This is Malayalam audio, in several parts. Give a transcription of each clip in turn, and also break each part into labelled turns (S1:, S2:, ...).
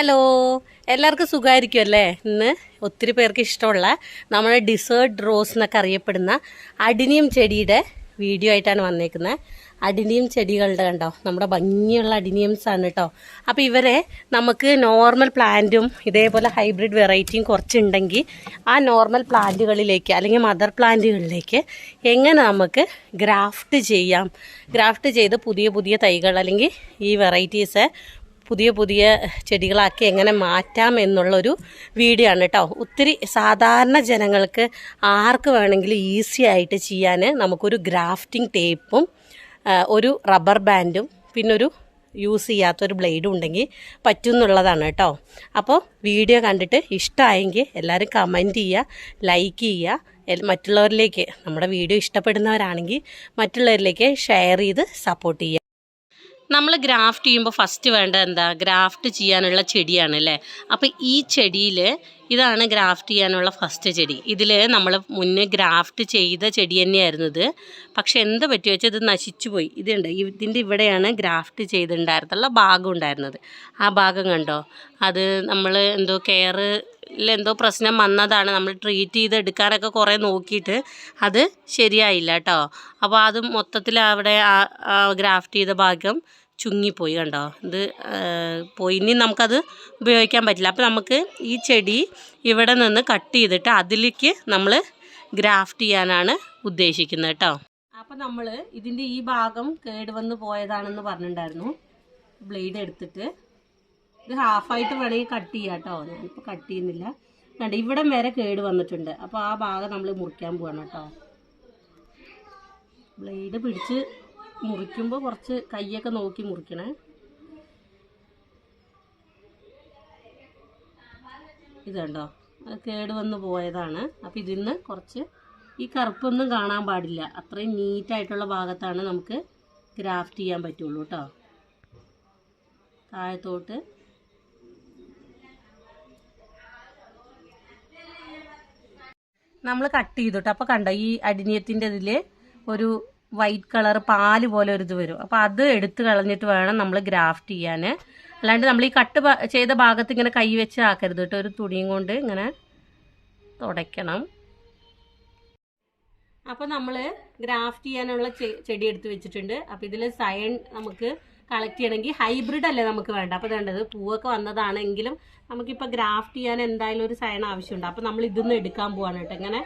S1: ഹലോ എല്ലാവർക്കും സുഖമായിരിക്കും അല്ലേ ഇന്ന് ഒത്തിരി പേർക്ക് ഇഷ്ടമുള്ള നമ്മുടെ ഡിസേർട്ട് റോസ് എന്നൊക്കെ അറിയപ്പെടുന്ന അഡിനിയം ചെടിയുടെ വീഡിയോ ആയിട്ടാണ് വന്നേക്കുന്നത്. അഡിനിയം ചെടികളുടെ കണ്ടോ? നമ്മുടെ ഭംഗിയുള്ള അഡിനിയംസ് ആണ് കേട്ടോ. അപ്പോൾ ഇവരെ നമുക്ക് നോർമൽ പ്ലാന്റും ഇതേപോലെ ഹൈബ്രിഡ് വെറൈറ്റിയും കുറച്ചുണ്ടെങ്കിൽ ആ നോർമൽ പ്ലാന്റുകളിലേക്ക് അല്ലെങ്കിൽ മദർ പ്ലാന്റുകളിലേക്ക് എങ്ങനെ നമുക്ക് ഗ്രാഫ്റ്റ് ചെയ്യാം? ഗ്രാഫ്റ്റ് ചെയ്ത് പുതിയ പുതിയ തൈകൾ അല്ലെങ്കിൽ ഈ വെറൈറ്റീസ് പുതിയ പുതിയ ചെടികളാക്കി എങ്ങനെ മാറ്റാം എന്നുള്ളൊരു വീഡിയോ ആണ് കേട്ടോ. ഒത്തിരി സാധാരണ ജനങ്ങൾക്ക് ആർക്ക് വേണമെങ്കിലും ഈസി ആയിട്ട് ചെയ്യാൻ നമുക്കൊരു ഗ്രാഫ്റ്റിംഗ് ടേപ്പും ഒരു റബ്ബർ ബാൻഡും പിന്നൊരു യൂസ് ചെയ്യാത്തൊരു ബ്ലേഡും ഉണ്ടെങ്കിൽ പറ്റും എന്നുള്ളതാണ് കേട്ടോ. അപ്പോൾ വീഡിയോ കണ്ടിട്ട് ഇഷ്ടമായെങ്കിൽ എല്ലാവരും കമന്റ് ചെയ്യുക ലൈക്ക് ചെയ്യുക. മറ്റുള്ളവരിലേക്ക് നമ്മുടെ വീഡിയോ ഇഷ്ടപ്പെടുന്നവരാണെങ്കിൽ മറ്റുള്ളവരിലേക്ക് ഷെയർ ചെയ്ത് സപ്പോർട്ട് ചെയ്യുക. നമ്മൾ ഗ്രാഫ്റ്റ് ചെയ്യുമ്പോൾ ഫസ്റ്റ് വേണ്ട എന്താ? ഗ്രാഫ്റ്റ് ചെയ്യാനുള്ള ചെടിയാണ് അല്ലേ? അപ്പോൾ ഈ ചെടിയിൽ ഇതാണ് ഗ്രാഫ്റ്റ് ചെയ്യാനുള്ള ഫസ്റ്റ് ചെടി. ഇതിൽ നമ്മൾ മുന്നേ ഗ്രാഫ്റ്റ് ചെയ്ത ചെടി തന്നെയായിരുന്നത് പക്ഷേ എന്താ പറ്റി വെച്ചാൽ ഇത് നശിച്ചു പോയി. ഇതുണ്ട് ഇതിന്റെ ഇവിടെയാണ് ഗ്രാഫ്റ്റ് ചെയ്തിട്ടുണ്ടായിരുന്നുള്ള ഭാഗം ഉണ്ടായിരുന്നത്. ആ ഭാഗം കണ്ടോ? അത് നമ്മൾ എന്തോ കെയർ എന്തോ പ്രശ്നം വന്നതാണ്. നമ്മൾ ട്രീറ്റ് ചെയ്ത് എടുക്കാനൊക്കെ കുറേ നോക്കിയിട്ട് അത് ശരിയായില്ല കേട്ടോ. അപ്പോൾ അത് മൊത്തത്തിൽ അവിടെ ഗ്രാഫ്റ്റ് ചെയ്ത ഭാഗം ചുങ്ങിപ്പോയി കണ്ടോ? ഇത് പോയി. ഇനി നമുക്കത് ഉപയോഗിക്കാൻ പറ്റില്ല. അപ്പോൾ നമുക്ക് ഈ ചെടി ഇവിടെ നിന്ന് കട്ട് ചെയ്തിട്ട് അതിലേക്ക് നമ്മൾ ഗ്രാഫ്റ്റ് ചെയ്യാനാണ് ഉദ്ദേശിക്കുന്നത് കേട്ടോ. അപ്പോൾ നമ്മൾ ഇതിന്റെ ഈ ഭാഗം കേടുവന്ന് പോയതാണെന്ന് പറഞ്ഞിട്ടുണ്ടായിരുന്നു. ബ്ലേഡ് എടുത്തിട്ട് ഇത് ഹാഫായിട്ട് വേണമെങ്കിൽ കട്ട് ചെയ്യാം കേട്ടോ. ഞാനിപ്പോൾ കട്ട് ചെയ്യുന്നില്ല. കണ്ട് ഇവിടെ വരെ കേട് വന്നിട്ടുണ്ട്. അപ്പോൾ ആ ഭാഗം നമ്മൾ മുറിക്കാൻ പോകണം കേട്ടോ. ബ്ലേഡ് പിടിച്ച് മുറിക്കുമ്പോൾ കുറച്ച് കൈയൊക്കെ നോക്കി മുറിക്കണേ. ഇതുണ്ടോ കേട് വന്ന് പോയതാണ്. അപ്പോൾ ഇതിന്ന് കുറച്ച് ഈ കറുപ്പൊന്നും കാണാൻ പാടില്ല. അത്രയും നീറ്റായിട്ടുള്ള ഭാഗത്താണ് നമുക്ക് ഗ്രാഫ്റ്റ് ചെയ്യാൻ പറ്റുള്ളൂ കേട്ടോ താഴത്തോട്ട് നമ്മൾ കട്ട് ചെയ്തിട്ട് അപ്പോൾ കണ്ടോ ഈ അടിനിയത്തിന്റെ ഇതിൽ ഒരു വൈറ്റ് കളർ പാൽ പോലെ ഒരു ഇത് വരും. അപ്പോൾ അത് എടുത്ത് കളഞ്ഞിട്ട് വേണം നമ്മൾ ഗ്രാഫ്റ്റ് ചെയ്യാൻ അല്ലാണ്ട് നമ്മൾ ഈ കട്ട് ചെയ്ത ഭാഗത്ത് ഇങ്ങനെ കൈ വെച്ച് ആക്കരുത് കേട്ടോ ഒരു തുണിയും കൊണ്ട് ഇങ്ങനെ തുടയ്ക്കണം. അപ്പോൾ നമ്മൾ ഗ്രാഫ്റ്റ് ചെയ്യാനുള്ള ചെടി എടുത്ത് വെച്ചിട്ടുണ്ട്. അപ്പോൾ ഇതിൽ സയൺ നമുക്ക് കളക്ട് ചെയ്യണമെങ്കിൽ ഹൈബ്രിഡ് അല്ലേ നമുക്ക് വേണ്ട അപ്പോൾ വേണ്ടത് പൂവൊക്കെ വന്നതാണെങ്കിലും നമുക്കിപ്പോൾ ഗ്രാഫ്റ്റ് ചെയ്യാൻ എന്തായാലും ഒരു സയൺ ആവശ്യമുണ്ട്. അപ്പോൾ നമ്മൾ ഇതൊന്നും എടുക്കാൻ പോവാണ് കേട്ടോ. ഇങ്ങനെ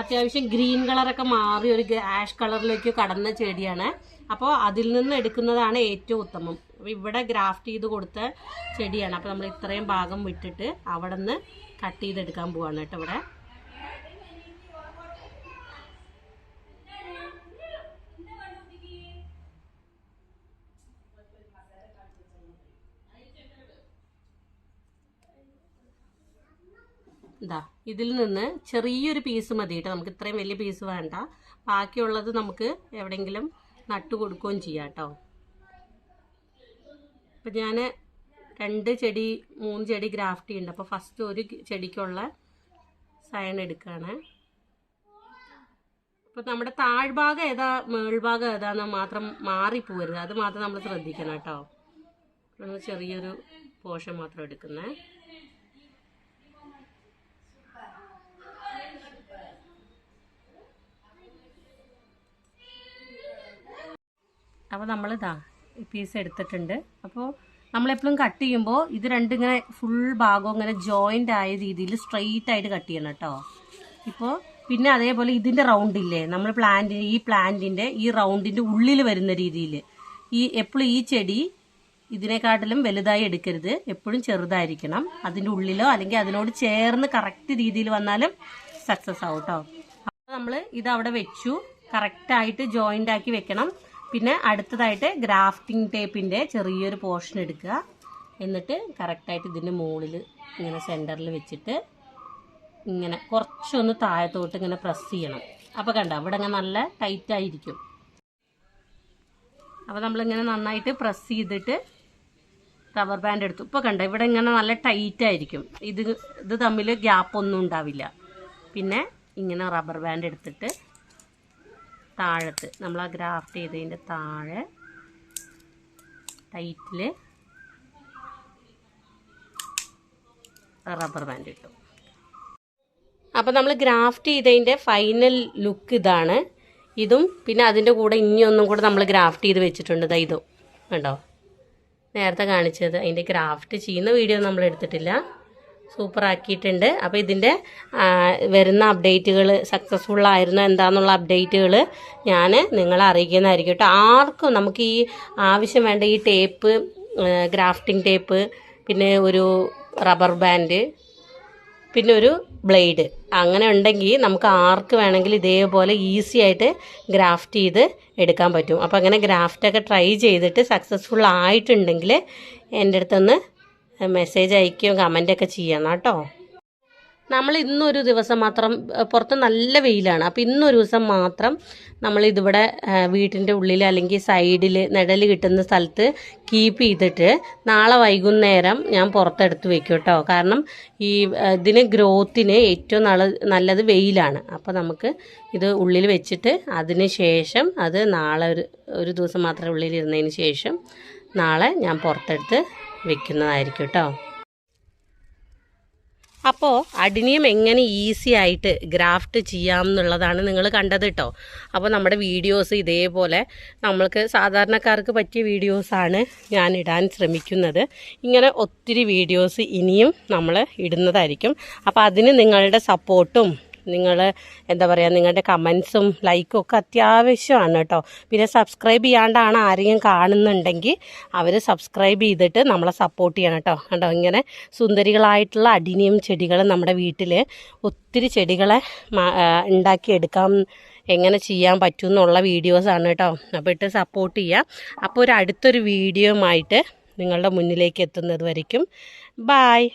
S1: അത്യാവശ്യം ഗ്രീൻ കളറൊക്കെ മാറി ഒരു ആഷ് കളറിലേക്ക് കടന്ന ചെടിയാണ്. അപ്പോൾ അതിൽ നിന്ന് എടുക്കുന്നതാണ് ഏറ്റവും ഉത്തമം. ഇവിടെ ഗ്രാഫ്റ്റ് ചെയ്ത് കൊടുത്ത ചെടിയാണ്. അപ്പോൾ നമ്മൾ ഇത്രയും ഭാഗം വിട്ടിട്ട് അവിടെ നിന്ന് കട്ട് ചെയ്തെടുക്കാൻ പോവാണ് കേട്ടോ ഇവിടെ. ഇതാ ഇതിൽ നിന്ന് ചെറിയൊരു പീസ് മതി കേട്ടോ. നമുക്ക് ഇത്രയും വലിയ പീസ് വേണ്ട. ബാക്കിയുള്ളത് നമുക്ക് എവിടെയെങ്കിലും നട്ടു കൊടുക്കുകയും ചെയ്യാം കേട്ടോ. അപ്പം ഞാൻ രണ്ട് ചെടി മൂന്ന് ചെടി ഗ്രാഫ്റ്റ് ചെയ്യുന്നുണ്ട്. അപ്പോൾ ഫസ്റ്റ് ഒരു ചെടിക്കുള്ള സയൺ എടുക്കുകയാണ്. അപ്പോൾ നമ്മുടെ താഴ്ഭാഗം ഏതാ മേൾഭാഗം ഏതാന്ന് മാത്രം മാറിപ്പോരുത്. അത് മാത്രം നമ്മൾ ശ്രദ്ധിക്കണം കേട്ടോ. നമ്മൾ ചെറിയൊരു പോഷൻ മാത്രം എടുക്കുന്നത് അപ്പോൾ നമ്മളിതാ ഈ പീസ് എടുത്തിട്ടുണ്ട്. അപ്പോൾ നമ്മളെപ്പോഴും കട്ട് ചെയ്യുമ്പോൾ ഇത് രണ്ടും ഇങ്ങനെ ഫുൾ ഭാഗവും ഇങ്ങനെ ജോയിന്റ് ആയ രീതിയിൽ സ്ട്രെയിറ്റ് ആയിട്ട് കട്ട് ചെയ്യണം കേട്ടോ ഇപ്പോൾ പിന്നെ അതേപോലെ ഇതിന്റെ റൗണ്ട് ഇല്ലേ? നമ്മൾ പ്ലാന്റിന് ഈ പ്ലാന്റിന്റെ ഈ റൗണ്ടിന്റെ ഉള്ളിൽ വരുന്ന രീതിയിൽ ഈ എപ്പോഴും ഈ ചെടി ഇതിനെക്കാട്ടിലും വലുതായി എടുക്കരുത്. എപ്പോഴും ചെറുതായിരിക്കണം. അതിന്റെ ഉള്ളിലോ അല്ലെങ്കിൽ അതിനോട് ചേർന്ന് കറക്റ്റ് രീതിയിൽ വന്നാലും സക്സസ് ആവും കേട്ടോ അപ്പോൾ നമ്മൾ ഇത് അവിടെ വെച്ചു. കറക്റ്റായിട്ട് ജോയിന്റ് ആക്കി വെക്കണം. പിന്നെ അടുത്തതായിട്ട് ഗ്രാഫ്റ്റിംഗ് ടേപ്പിന്റെ ചെറിയൊരു പോർഷൻ എടുക്കുക. എന്നിട്ട് കറക്റ്റായിട്ട് ഇതിന്റെ മുകളിൽ ഇങ്ങനെ സെന്ററിൽ വെച്ചിട്ട് ഇങ്ങനെ കുറച്ചൊന്ന് താഴത്തോട്ട് ഇങ്ങനെ പ്രസ് ചെയ്യണം. അപ്പോൾ കണ്ട അവിടെ ഇങ്ങനെ നല്ല ടൈറ്റ് ആയിരിക്കും. അപ്പോൾ നമ്മളിങ്ങനെ നന്നായിട്ട് പ്രസ് ചെയ്തിട്ട് റബ്ബർ ബാൻഡ് എടുത്തു. ഇപ്പോൾ കണ്ട ഇവിടെ ഇങ്ങനെ നല്ല ടൈറ്റ് ആയിരിക്കും. ഇത് ഇത് തമ്മിൽ ഗ്യാപ്പൊന്നും ഉണ്ടാവില്ല. പിന്നെ ഇങ്ങനെ റബ്ബർ ബാൻഡ് എടുത്തിട്ട് താഴത്ത് നമ്മൾ ആ ഗ്രാഫ്റ്റ് ചെയ്തതിന്റെ താഴെ ടൈറ്റിൽ റബ്ബർ ബാൻഡ് ഇട്ടു. അപ്പോൾ നമ്മൾ ഗ്രാഫ്റ്റ് ചെയ്തതിന്റെ ഫൈനൽ ലുക്ക് ഇതാണ്. ഇതും പിന്നെ അതിന്റെ കൂടെ ഇനിയൊന്നും കൂടെ നമ്മൾ ഗ്രാഫ്റ്റ് ചെയ്ത് വെച്ചിട്ടുണ്ട്. ഇതും കണ്ടോ? നേരത്തെ കാണിച്ചത് അതിന്റെ ഗ്രാഫ്റ്റ് ചെയ്യുന്ന വീഡിയോ നമ്മൾ എടുത്തിട്ടില്ല. സൂപ്പർ ആക്കിയിട്ടുണ്ട് അപ്പോൾ ഇതിന്റെ വരുന്ന അപ്ഡേറ്റുകൾ സക്സസ്ഫുൾ ആയിരുന്നോ എന്താണെന്നുള്ള അപ്ഡേറ്റുകൾ ഞാൻ നിങ്ങളെ അറിയിക്കുന്നതായിരിക്കും കേട്ടോ. ആർക്കും നമുക്ക് ഈ ആവശ്യം വേണ്ട ഈ ടേപ്പ് ഗ്രാഫ്റ്റിംഗ് ടേപ്പ് പിന്നെ ഒരു റബ്ബർ ബാൻഡ് പിന്നെ ഒരു ബ്ലേഡ് അങ്ങനെ ഉണ്ടെങ്കിൽ നമുക്ക് ആർക്ക് വേണമെങ്കിൽ ഇതേപോലെ ഈസി ആയിട്ട് ഗ്രാഫ്റ്റ് ചെയ്ത് എടുക്കാൻ പറ്റും. അപ്പോൾ അങ്ങനെ ഗ്രാഫ്റ്റൊക്കെ ട്രൈ ചെയ്തിട്ട് സക്സസ്ഫുൾ ആയിട്ടുണ്ടെങ്കിൽ എന്റെ അടുത്തൊന്ന് മെസ്സേജ് അയക്കുകയും കമന്റൊക്കെ ചെയ്യണം കേട്ടോ. നമ്മൾ ഇന്നൊരു ദിവസം മാത്രം പുറത്ത് നല്ല വെയിലാണ്. അപ്പോൾ ഇന്നൊരു ദിവസം മാത്രം നമ്മൾ ഇതിവിടെ വീട്ടിന്റെ ഉള്ളിൽ അല്ലെങ്കിൽ സൈഡിൽ നിഴൽ കിട്ടുന്ന സ്ഥലത്ത് കീപ്പ് ചെയ്തിട്ട് നാളെ വൈകുന്നേരം ഞാൻ പുറത്തെടുത്ത് വെക്കും കേട്ടോ. കാരണം ഈ ഇതിന് ഗ്രോത്തിന് ഏറ്റവും നല്ല നല്ലത് വെയിലാണ്. അപ്പോൾ നമുക്ക് ഇത് ഉള്ളിൽ വെച്ചിട്ട് അതിന് ശേഷം അത് നാളെ ഒരു ഒരു ദിവസം മാത്രം ഉള്ളിൽ ഇരുന്നതിന് ശേഷം നാളെ ഞാൻ പുറത്തെടുത്ത് വെക്കുന്നതായിരിക്കും കേട്ടോ. അപ്പോൾ അടിനിയം എങ്ങനെ ഈസി ആയിട്ട് ഗ്രാഫ്റ്റ് ചെയ്യാം എന്നുള്ളതാണ് നിങ്ങൾ കണ്ടത് കേട്ടോ. അപ്പോൾ നമ്മുടെ വീഡിയോസ് ഇതേപോലെ നമ്മൾക്ക് സാധാരണക്കാർക്ക് പറ്റിയ വീഡിയോസാണ് ഞാൻ ഇടാൻ ശ്രമിക്കുന്നത്. ഇങ്ങനെ ഒത്തിരി വീഡിയോസ് ഇനിയും നമ്മൾ ഇടുന്നതായിരിക്കും. അപ്പോൾ അതിന് നിങ്ങളുടെ സപ്പോർട്ടും നിങ്ങൾ എന്താ പറയുക നിങ്ങളുടെ കമൻസും ലൈക്കും ഒക്കെ അത്യാവശ്യമാണ് കേട്ടോ. പിന്നെ സബ്സ്ക്രൈബ് ചെയ്യാണ്ടാണ് ആരെങ്കിലും കാണുന്നുണ്ടെങ്കിൽ അവർ സബ്സ്ക്രൈബ് ചെയ്തിട്ട് നമ്മളെ സപ്പോർട്ട് ചെയ്യണം കേട്ടോ. കേട്ടോ ഇങ്ങനെ സുന്ദരികളായിട്ടുള്ള അടിനിയം ചെടികൾ നമ്മുടെ വീട്ടിൽ ഒത്തിരി ചെടികളെ ഉണ്ടാക്കിയെടുക്കാം എങ്ങനെ ചെയ്യാൻ പറ്റും എന്നുള്ള വീഡിയോസാണ് കേട്ടോ. അപ്പോൾ ഇട്ട് സപ്പോർട്ട് ചെയ്യുക അപ്പോൾ ഒരു അടുത്തൊരു വീഡിയോയുമായിട്ട് നിങ്ങളുടെ മുന്നിലേക്ക് എത്തുന്നത് വരയ്ക്കും. ബായ്